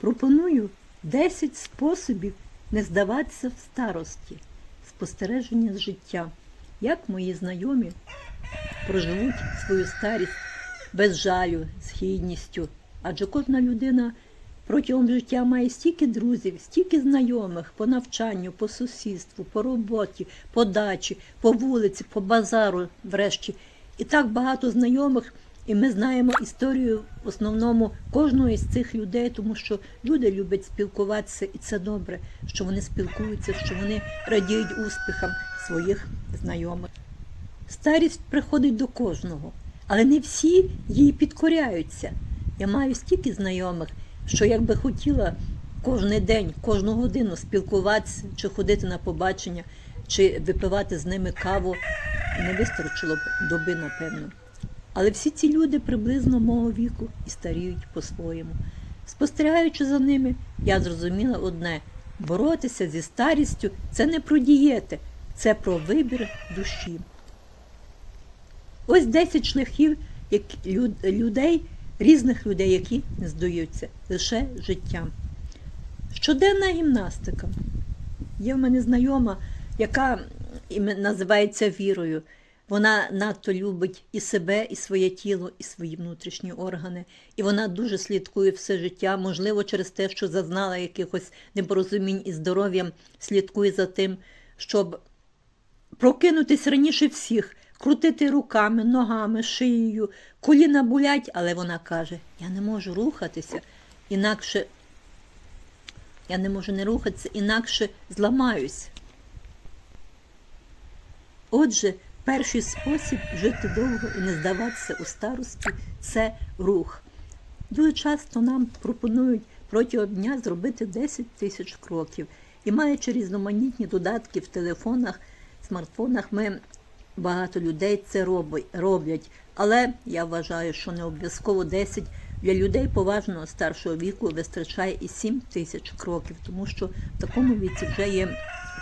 Пропоную 10 способів не здаватися в старості, спостереження з життя, як мої знайомі проживуть свою старість без жалю, з гідністю. Адже кожна людина протягом життя має стільки друзів, стільки знайомих по навчанню, по сусідству, по роботі, по дачі, по вулиці, по базару, врешті. І так багато знайомих, і ми знаємо історію в основному кожного із цих людей, тому що люди люблять спілкуватися, і це добре, що вони спілкуються, що вони радіють успіхам своїх знайомих. Старість приходить до кожного, але не всі їй підкоряються. Я маю стільки знайомих, що якби хотіла кожен день, кожну годину спілкуватися, чи ходити на побачення, чи випивати з ними каву, не вистачило б доби, напевно. Але всі ці люди приблизно мого віку і старіють по-своєму. Спостерігаючи за ними, я зрозуміла одне: боротися зі старістю це не про дієти, це про вибір душі. Ось 10 шляхів як люд- людей, різних людей, які не здаються лише життям. Щоденна гімнастика. Є в мене знайома, яка називається вірою. Вона надто любить і себе, і своє тіло, і свої внутрішні органи. І вона дуже слідкує все життя, можливо, через те, що зазнала якихось непорозумінь із здоров'ям, слідкує за тим, щоб прокинутись раніше всіх, крутити руками, ногами, шиєю, коліна болять, але вона каже: я не можу рухатися, інакше я не можу не рухатися, інакше зламаюсь. Отже, перший спосіб жити довго і не здаватися у старості це рух. Дуже часто нам пропонують протягом дня зробити 10 тисяч кроків. І маючи різноманітні додатки в телефонах, смартфонах, ми багато людей це роблять. Але я вважаю, що не обов'язково 10. Для людей поважного старшого віку вистачає і 7 тисяч кроків, тому що в такому віці вже є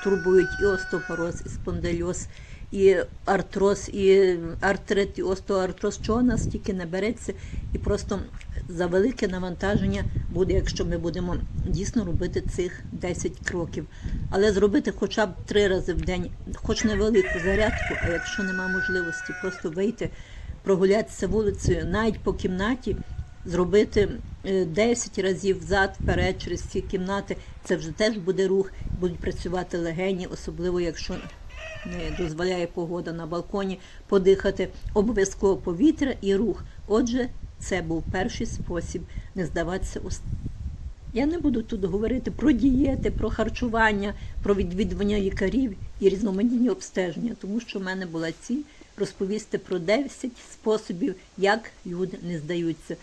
турбують і остеопороз, і спондильоз, і артроз, і артрит, і остеоартроз, чого нас тільки не береться, і просто за велике навантаження буде, якщо ми будемо дійсно робити цих 10 кроків. Але зробити хоча б три рази в день, хоч невелику зарядку, а якщо нема можливості, просто вийти, прогулятися вулицею, навіть по кімнаті, зробити е, 10 разів взад, вперед через ці кімнати, це вже теж буде рух, будуть працювати легені, особливо якщо дозволяє погода на балконі подихати, обов'язково повітря і рух. Отже, це був перший спосіб не здаватися у я не буду тут говорити про дієти, про харчування, про відвідування лікарів і різноманітні обстеження, тому що в мене була ціль розповісти про 10 способів, як люди не здаються.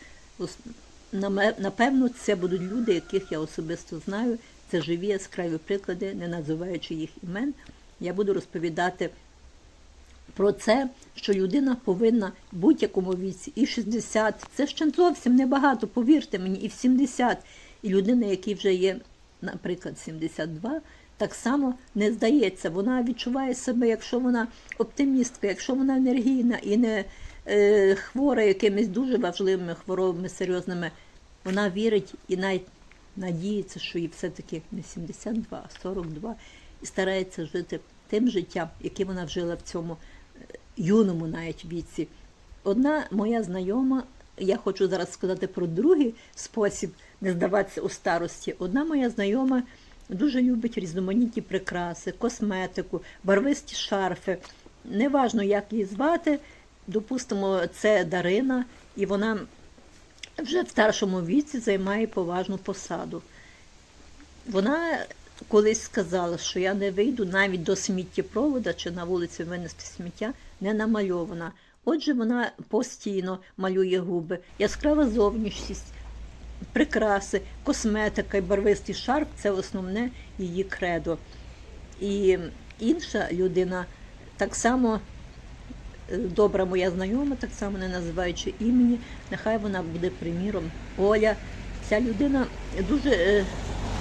Напевно, це будуть люди, яких я особисто знаю. Це живі яскраві приклади, не називаючи їх імен. Я буду розповідати про це, що людина повинна в будь-якому віці, і 60, це ще зовсім небагато, повірте мені, і в 70, і людина, якій вже є, наприклад, 72, так само не здається. Вона відчуває себе, якщо вона оптимістка, якщо вона енергійна і не е, хвора якимись дуже важливими хворобами серйозними, вона вірить і навіть надіється, що їй все-таки не 72, а 42, і старається жити тим життям, яке вона вжила в цьому е, юному навіть віці. Одна моя знайома, я хочу зараз сказати про другий спосіб не здаватися у старості. Одна моя знайома дуже любить різноманітні прикраси, косметику, барвисті шарфи. Неважно, як її звати. Допустимо, це Дарина, і вона вже в старшому віці займає поважну посаду. Вона колись сказала, що я не вийду навіть до сміттєпровода чи на вулиці винести сміття, не намальована. Отже, вона постійно малює губи, яскрава зовнішність, прикраси, косметика і барвистий шарф це основне її кредо. І інша людина так само е, добра моя знайома, так само не називаючи імені, нехай вона буде приміром Оля. Ця людина дуже е,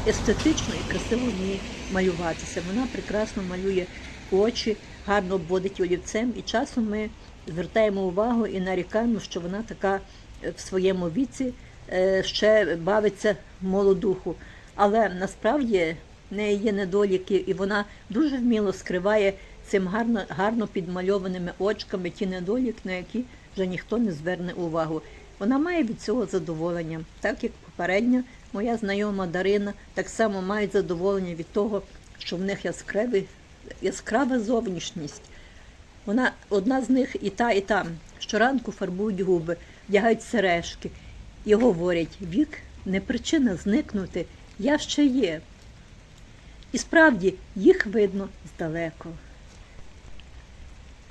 естетично і красиво вміє малюватися. Вона прекрасно малює очі, гарно обводить олівцем, і часом ми звертаємо увагу і нарікаємо, що вона така е, в своєму віці е, ще бавиться молодуху. Але насправді в неї є недоліки, і вона дуже вміло скриває цим гарно, гарно підмальованими очками ті недоліки, на які вже ніхто не зверне увагу. Вона має від цього задоволення, так як попередня моя знайома Дарина так само має задоволення від того, що в них яскраві, яскрава зовнішність. Вона одна з них і та, і та. Щоранку фарбують губи, вдягають сережки і говорять: вік не причина зникнути, я ще є. І справді їх видно здалеку.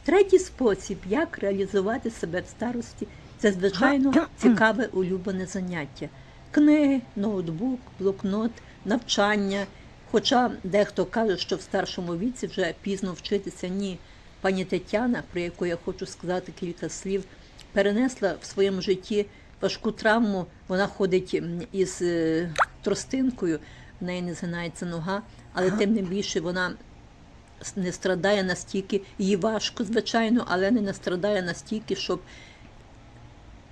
Третій спосіб, як реалізувати себе в старості, це звичайно цікаве улюблене заняття. Книги, ноутбук, блокнот, навчання. Хоча дехто каже, що в старшому віці вже пізно вчитися, ні. Пані Тетяна, про яку я хочу сказати кілька слів, перенесла в своєму житті важку травму. Вона ходить із е, тростинкою, в неї не згинається нога, але тим не більше вона не страдає настільки, їй важко, звичайно, але не настрадає настільки, щоб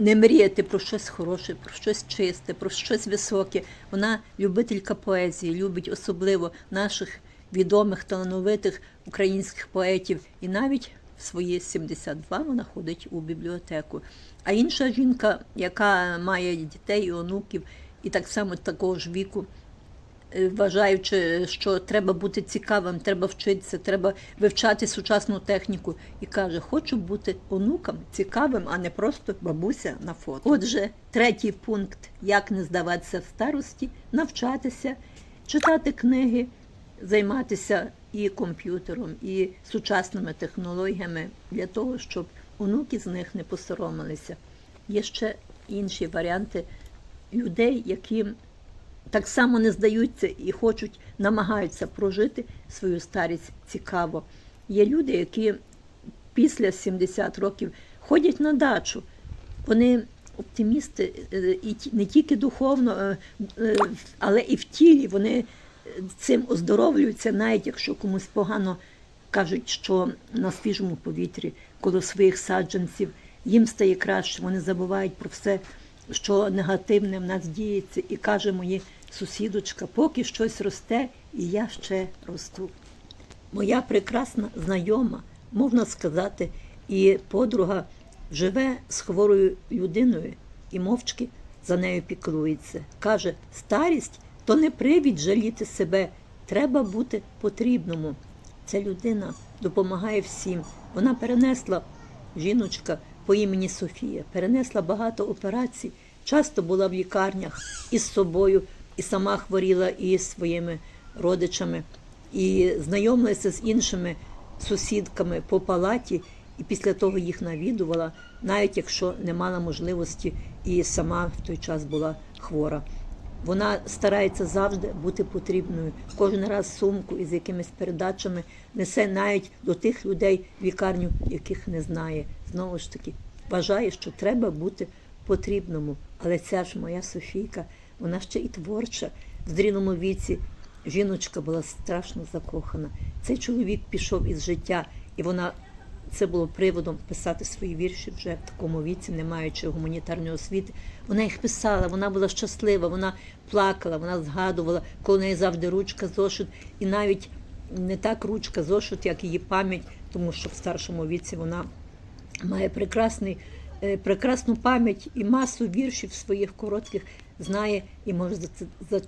не мріяти про щось хороше, про щось чисте, про щось високе. Вона любителька поезії, любить особливо наших відомих талановитих українських поетів. І навіть в свої 72 вона ходить у бібліотеку. А інша жінка, яка має дітей і онуків, і так само такого ж віку, вважаючи, що треба бути цікавим, треба вчитися, треба вивчати сучасну техніку. І каже, хочу бути онукам цікавим, а не просто бабуся на фото. Отже, третій пункт, як не здаватися в старості, навчатися, читати книги, займатися і комп'ютером, і сучасними технологіями для того, щоб онуки з них не посоромилися. Є ще інші варіанти людей, які так само не здаються і хочуть, намагаються прожити свою старість цікаво. Є люди, які після 70 років ходять на дачу. Вони оптимісти е, і не тільки духовно, е, е, але і в тілі. Вони цим оздоровлюються, навіть якщо комусь погано кажуть, що на свіжому повітрі коло своїх саджанців їм стає краще, вони забувають про все, що негативне в нас діється, і каже мені сусідочка, поки щось росте, і я ще росту. Моя прекрасна знайома, можна сказати, і подруга живе з хворою людиною і мовчки за нею піклується. Каже, старість то не привід жаліти себе, треба бути потрібному. Ця людина допомагає всім. Вона перенесла жіночка по імені Софія, перенесла багато операцій, часто була в лікарнях із собою, і сама хворіла, і своїми родичами, і знайомилася з іншими сусідками по палаті, і після того їх навідувала, навіть якщо не мала можливості і сама в той час була хвора. Вона старається завжди бути потрібною. Кожен раз сумку із якимись передачами несе навіть до тих людей в лікарню, яких не знає. Знову ж таки, вважає, що треба бути потрібному. Але ця ж моя Софійка, вона ще і творча. В зрілому віці жіночка була страшно закохана. Цей чоловік пішов із життя, і вона це було приводом писати свої вірші вже в такому віці, не маючи гуманітарної освіти. Вона їх писала, вона була щаслива, вона плакала, вона згадувала, коли неї завжди ручка, зошит, і навіть не так ручка, зошит, як її пам'ять, тому що в старшому віці вона має прекрасний, прекрасну пам'ять і масу віршів своїх коротких знає і може за- за-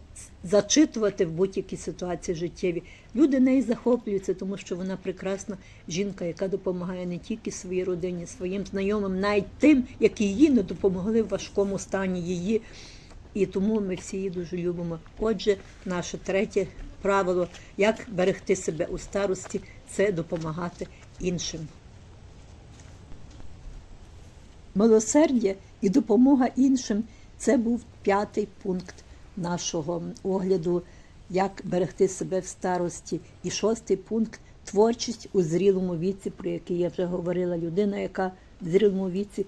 зачитувати в будь-якій ситуації життєві. Люди неї захоплюються, тому що вона прекрасна жінка, яка допомагає не тільки своїй родині, своїм знайомим, навіть тим, які їй не допомогли в важкому стані її. І тому ми всі її дуже любимо. Отже, наше третє правило, як берегти себе у старості, це допомагати іншим. Милосердя і допомога іншим це був п'ятий пункт нашого огляду, як берегти себе в старості. І шостий пункт творчість у зрілому віці, про який я вже говорила. Людина, яка в зрілому віці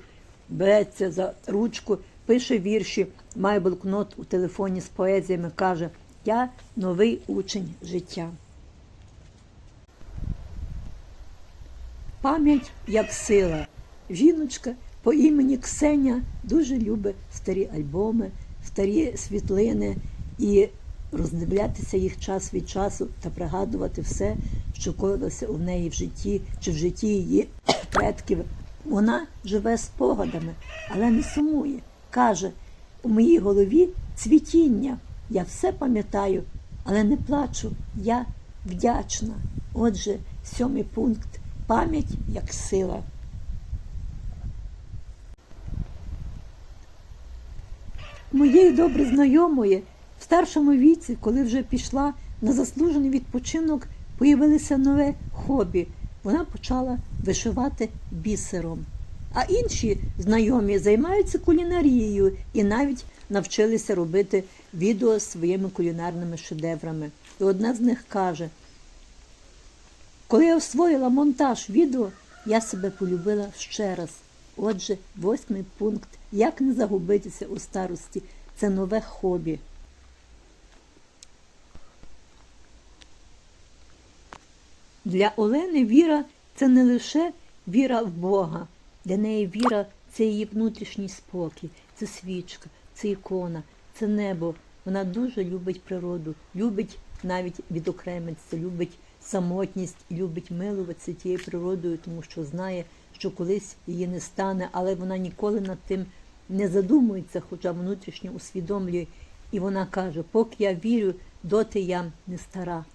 береться за ручку, пише вірші, має блокнот у телефоні з поезіями, каже: Я новий учень життя. Пам'ять як сила. Жіночка по імені Ксеня дуже любить старі альбоми, старі світлини і роздивлятися їх час від часу та пригадувати все, що коїлося у неї в житті чи в житті її предків. Вона живе спогадами, але не сумує. Каже, у моїй голові цвітіння. Я все пам'ятаю, але не плачу. Я вдячна. Отже, сьомий пункт пам'ять як сила. Моєї добре знайомої в старшому віці, коли вже пішла на заслужений відпочинок, появилося нове хобі. Вона почала вишивати бісером. А інші знайомі займаються кулінарією і навіть навчилися робити відео з своїми кулінарними шедеврами. І одна з них каже: коли я освоїла монтаж відео, я себе полюбила ще раз. Отже, восьмий пункт як не загубитися у старості це нове хобі. Для Олени віра це не лише віра в Бога. Для неї віра це її внутрішній спокій, це свічка, це ікона, це небо. Вона дуже любить природу, любить навіть відокремитися, любить самотність, любить милуватися тією природою, тому що знає, що колись її не стане, але вона ніколи над тим не задумується, хоча внутрішньо усвідомлює. І вона каже: поки я вірю, доти я не стара.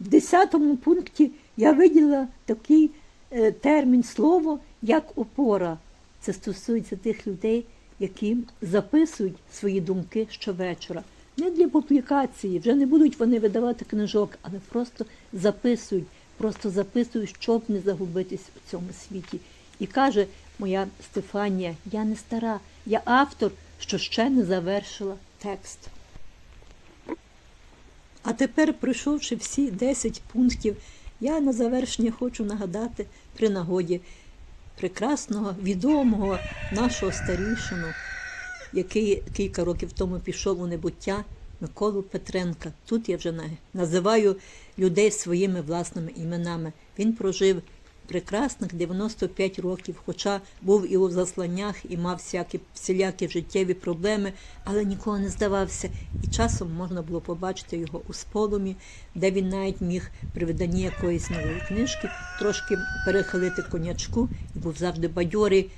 В десятому пункті я виділила такий е, термін слово, як опора. Це стосується тих людей, які записують свої думки щовечора. Не для публікації, вже не будуть вони видавати книжок, але просто записують, просто записують, щоб не загубитись у цьому світі. І каже моя Стефанія: я не стара, я автор, що ще не завершила текст. А тепер, пройшовши всі 10 пунктів, я на завершення хочу нагадати при нагоді прекрасного, відомого нашого старішину, який кілька років тому пішов у небуття Миколу Петренка. Тут я вже називаю людей своїми власними іменами. Він прожив прекрасних 95 років, хоча був і у засланнях, і мав всякі всілякі життєві проблеми, але ніколи не здавався. І часом можна було побачити його у сполумі, де він навіть міг при виданні якоїсь нової книжки трошки перехилити конячку і був завжди бадьорий.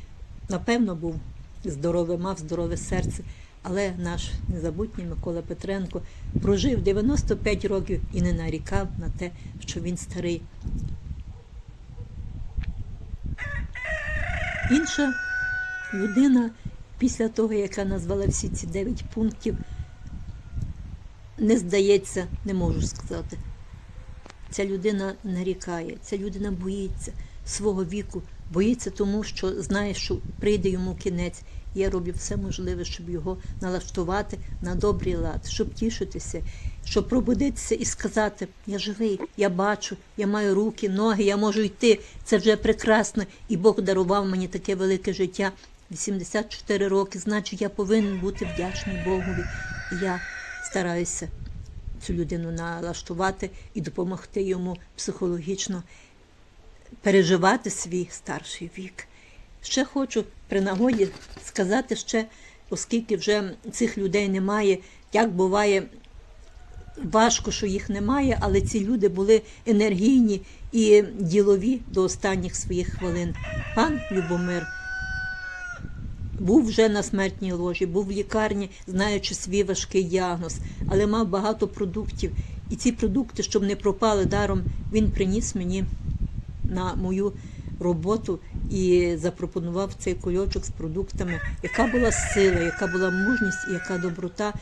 Напевно, був здоровий, мав здорове серце. Але наш незабутній Микола Петренко прожив 95 років і не нарікав на те, що він старий. Інша людина, після того, яка назвала всі ці дев'ять пунктів, не здається, не можу сказати. Ця людина нарікає, ця людина боїться свого віку, боїться тому, що знає, що прийде йому кінець. Я роблю все можливе, щоб його налаштувати на добрий лад, щоб тішитися, щоб пробудитися і сказати: Я живий, я бачу, я маю руки, ноги, я можу йти. Це вже прекрасно, і Бог дарував мені таке велике життя. 84 роки, значить, я повинен бути вдячний Богові. І я стараюся цю людину налаштувати і допомогти йому психологічно переживати свій старший вік. Ще хочу при нагоді сказати ще, оскільки вже цих людей немає, як буває важко, що їх немає, але ці люди були енергійні і ділові до останніх своїх хвилин. Пан Любомир був вже на смертній ложі, був в лікарні, знаючи свій важкий діагноз, але мав багато продуктів. І ці продукти, щоб не пропали даром, він приніс мені на мою роботу і запропонував цей кульочок з продуктами, яка була сила, яка була мужність і яка доброта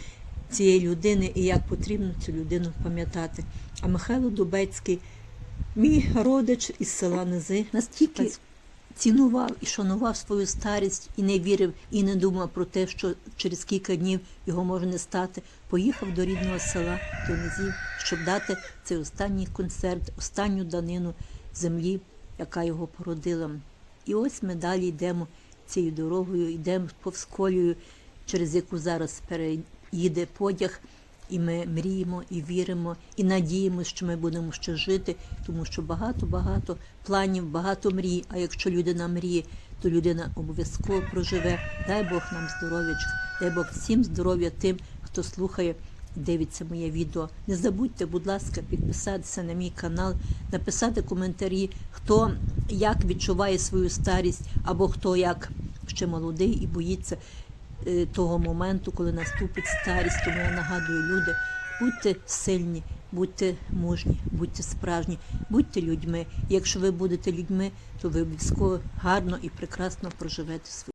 цієї людини, і як потрібно цю людину пам'ятати. А Михайло Дубецький, мій родич із села Низи, настільки цінував і шанував свою старість і не вірив, і не думав про те, що через кілька днів його може не стати. Поїхав до рідного села до щоб дати цей останній концерт, останню данину землі, яка його породила. І ось ми далі йдемо цією дорогою, йдемо повз через яку зараз переїде потяг. І ми мріємо і віримо, і надіємося, що ми будемо ще жити, тому що багато-багато планів, багато мрій. А якщо людина мріє, то людина обов'язково проживе. Дай Бог нам здоров'ячка, дай Бог всім здоров'я тим, хто слухає. Дивиться моє відео. Не забудьте, будь ласка, підписатися на мій канал, написати коментарі, хто як відчуває свою старість, або хто як ще молодий і боїться е, того моменту, коли наступить старість. Тому я нагадую, люди, будьте сильні, будьте мужні, будьте справжні, будьте людьми. Якщо ви будете людьми, то ви обов'язково гарно і прекрасно проживете свою.